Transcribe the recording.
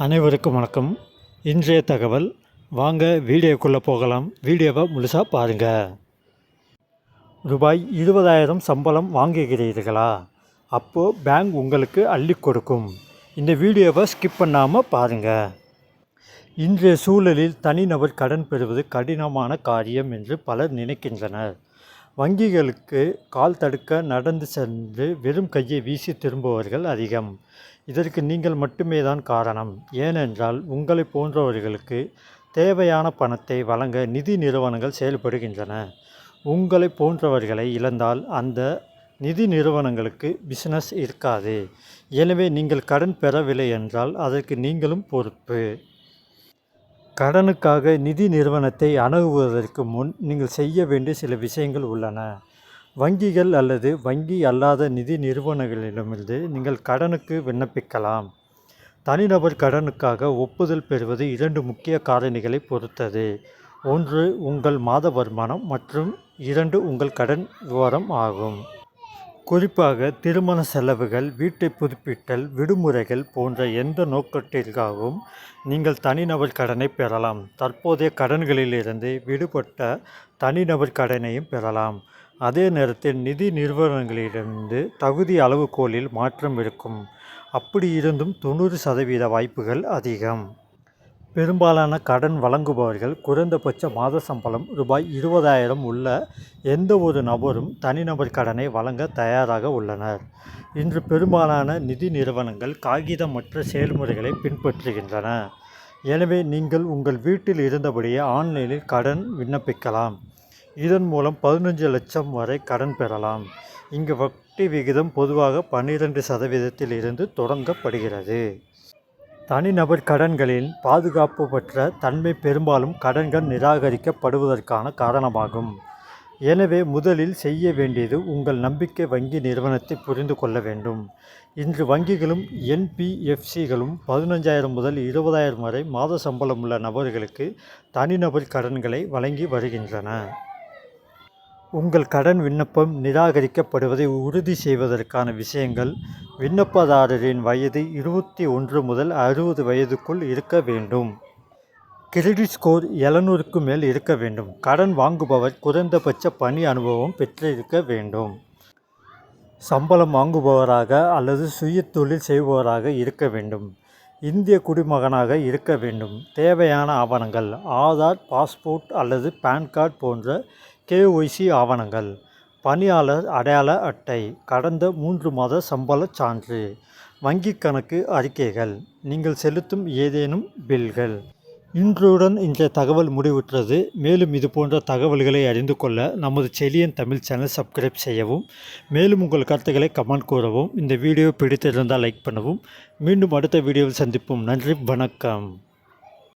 அனைவருக்கும் வணக்கம். இன்றைய தகவல் வாங்க வீடியோக்குள்ளே போகலாம். வீடியோவை முழுசாக பாருங்கள் ரூபாய் இருபதாயிரம் சம்பளம் வாங்குகிறீர்களா? அப்போது பேங்க் உங்களுக்கு அள்ளி கொடுக்கும். இந்த வீடியோவை ஸ்கிப் பண்ணாமல் பாருங்கள் இன்றைய சூழலில் தனிநபர் கடன் பெறுவது கடினமான காரியம் என்று பலர் நினைக்கின்றனர். வங்கிகளுக்கு கால் தடுக்க நடந்து சென்று வெறும் கையை வீசி திரும்புபவர்கள் அதிகம். இதற்கு நீங்கள் மட்டுமே தான் காரணம். ஏனென்றால் உங்களை போன்றவர்களுக்கு தேவையான பணத்தை வழங்க நிதி நிறுவனங்கள் செயல்படுகின்றன. உங்களை போன்றவர்களை இழந்தால் அந்த நிதி நிறுவனங்களுக்கு பிசினஸ் இருக்காது. எனவே நீங்கள் கடன் பெறவில்லை என்றால் அதற்கு நீங்களும் பொறுப்பு. கடனுக்காக நிதி நிறுவனத்தை அணுகுவதற்கு முன் நீங்கள் செய்ய வேண்டிய சில விஷயங்கள் உள்ளன. வங்கிகள் அல்லது வங்கி அல்லாத நிதி நிறுவனங்களிடமிருந்து நீங்கள் கடனுக்கு விண்ணப்பிக்கலாம். தனிநபர் கடனுக்காக ஒப்புதல் பெறுவது இரண்டு முக்கிய காரணிகளை பொறுத்தது. ஒன்று உங்கள் மாத வருமானம் மற்றும் இரண்டு உங்கள் கடன் விவரம் ஆகும். குறிப்பாக திருமண செலவுகள் வீட்டை புதுப்பித்தல் விடுமுறைகள் போன்ற எந்த நோக்கத்திற்காகவும் நீங்கள் தனிநபர் கடனை பெறலாம். தற்போதைய கடன்களிலிருந்து விடுபட்ட தனிநபர் கடனையும் பெறலாம். அதே நேரத்தில் நிதி நிறுவனங்களிலிருந்து தகுதி அளவுகோலில் மாற்றம் இருக்கும். அப்படி இருந்தும் தொண்ணூறு சதவீத வாய்ப்புகள் அதிகம். பெரும்பாலான கடன் வழங்குபவர்கள் குறைந்தபட்ச மாத சம்பளம் ரூபாய் இருபதாயிரம் உள்ள எந்த ஒரு நபரும் தனிநபர் கடனை வழங்க தயாராக உள்ளனர். இன்று பெரும்பாலான நிதி நிறுவனங்கள் காகிதமற்ற செயல்முறைகளை பின்பற்றுகின்றன. எனவே நீங்கள் உங்கள் வீட்டில் இருந்தபடியே ஆன்லைனில் கடன் விண்ணப்பிக்கலாம். இதன் மூலம் பதினஞ்சு லட்சம் வரை கடன் பெறலாம். இங்கு வட்டி விகிதம் பொதுவாக பன்னிரண்டு சதவீதத்தில் இருந்து தொடங்கப்படுகிறது. தனிநபர் கடன்களின் பாதுகாப்பு பெற்ற தன்மை பெரும்பாலும் கடன்கள் நிராகரிக்கப்படுவதற்கான காரணமாகும். எனவே முதலில் செய்ய வேண்டியது உங்கள் நம்பிக்கை வங்கி நிறுவனத்தை புரிந்து கொள்ள வேண்டும். இன்று வங்கிகளும் என்பிஎஃப்சிகளும் பதினஞ்சாயிரம் முதல் இருபதாயிரம் வரை மாத சம்பளம் உள்ள நபர்களுக்கு தனிநபர் கடன்களை வழங்கி வருகின்றன. உங்கள் கடன் விண்ணப்பம் நிராகரிக்கப்படுவதை உறுதி செய்வதற்கான விஷயங்கள் விண்ணப்பதாரரின் வயது இருபத்தி ஒன்று முதல் அறுபது வயதுக்குள் இருக்க வேண்டும். கிரெடிட் ஸ்கோர் எழுநூறுக்கு மேல் இருக்க வேண்டும். கடன் வாங்குபவர் குறைந்தபட்ச பணி அனுபவம் பெற்றிருக்க வேண்டும். சம்பளம் வாங்குபவராக அல்லது சுய தொழில் செய்பவராக இருக்க வேண்டும். இந்திய குடிமகனாக இருக்க வேண்டும். தேவையான ஆவணங்கள் ஆதார் பாஸ்போர்ட் அல்லது பேன் கார்டு போன்ற கேஒய்சி ஆவணங்கள். பணியாளர் அடையாள அட்டை கடந்த மூன்று மாத சம்பளச் சான்று வங்கிக் கணக்கு அறிக்கைகள் நீங்கள் செலுத்தும் ஏதேனும் பில்கள். இன்றுடன் இந்த தகவல் முடிவுற்றது. மேலும் இது போன்ற தகவல்களை அறிந்து கொள்ள நமது செலியன் தமிழ் சேனல் சப்ஸ்கிரைப் செய்யவும் மேலும் உங்கள் கருத்துக்களை கமெண்ட் கூறவும் இந்த வீடியோ பிடித்திருந்தால் லைக் பண்ணவும். மீண்டும் அடுத்த வீடியோவில் சந்திப்போம். நன்றி வணக்கம்.